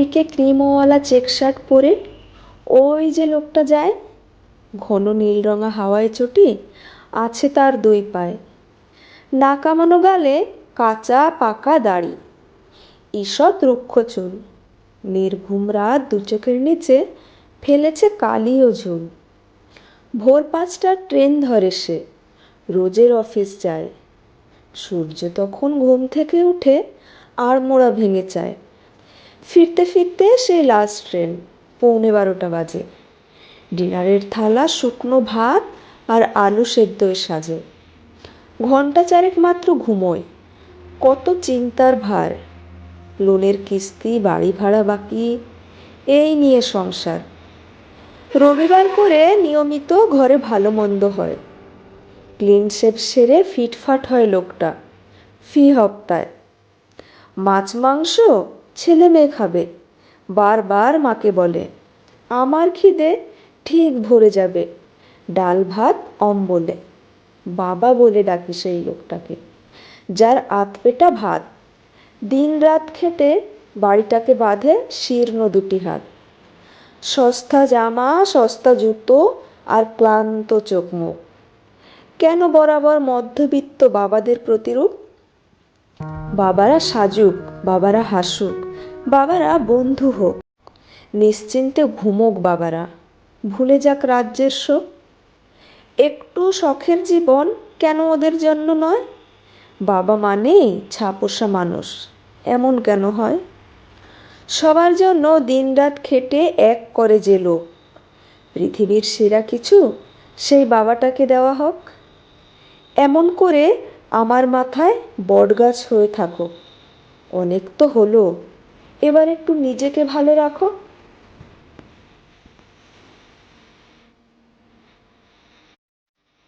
ফিকে ক্রিমওয়ালা check shirt পরে ওই যে লোকটা যায়, ঘন নীল রঙা হাওয়ায় চটি, আছে তার দুই পায়ে। না কামানো গালে কাঁচা পাকা দাড়ি। ঈষৎ রুক্ষ চুল। নির্ঘুম রাত দু চোখের নিচে ফেলেছে কালি ও ঝুল। ভোর পাঁচটার ট্রেন ধরে সে, রোজের অফিস যায়। সূর্য তখন ঘুম থেকে উঠে আড়মোড়া ভেঙে চায়। ফিরতে ফিরতে সেই লাস্ট ট্রেন পৌনে বারোটা বাজে। ডিনারের থালা, শুকনো ভাত আর আলু সেদ্ধই সাজে। ঘণ্টা চারেক মাত্র ঘুমোয়। কত চিন্তার ভার। লোনের কিস্তি, বাড়ি ভাড়া বাকি, এই নিয়ে সংসার। রবিবার করে নিয়মিত ঘরে ভালো মন্দ হয়। ক্লিন শেপ সেরে ফিটফাট হয় লোকটা। ফি হপ্তায়। মাছ, মাংস ছেলে মেয়ে খাবে। বারবার মাকে বলে, আমার খিদে ঠিক ভরে যাবে। ডাল ভাত অম্বলে। বাবা বলে ডাকি সেই লোকটাকে, যার আতপেটা ভাত। দিন রাত খেটে বাড়িটাকে বাঁধে শীর্ণ দুটি হাত। সস্তা জামা, সস্তা জুতো আর ক্লান্ত চোখ মুখ। কেন বরাবর মধ্যবিত্ত বাবাদের প্রতিরূপ? বাবারা সাজুক, বাবারা হাসুক। বাবারা, বন্ধু হোক। নিশ্চিন্তে ঘুমোক বাবারা, ভুলে যাক রাজ্যের শোক। একটু শখের জীবন কেন ওদের জন্য নয়? বাবা মানেই ছাপোষা মানুষ, এমন কেন হয়? সবার জন্য দিনরাত খেটে এক করে যে লোক। পৃথিবীর সেরা কিছু সেই বাবাটাকে দেওয়া হোক। এমন করে আমার মাথায় বটগাছ হয়ে থাকো অনেক তো হলো। এবার একটু নিজেকে ভালো রাখো।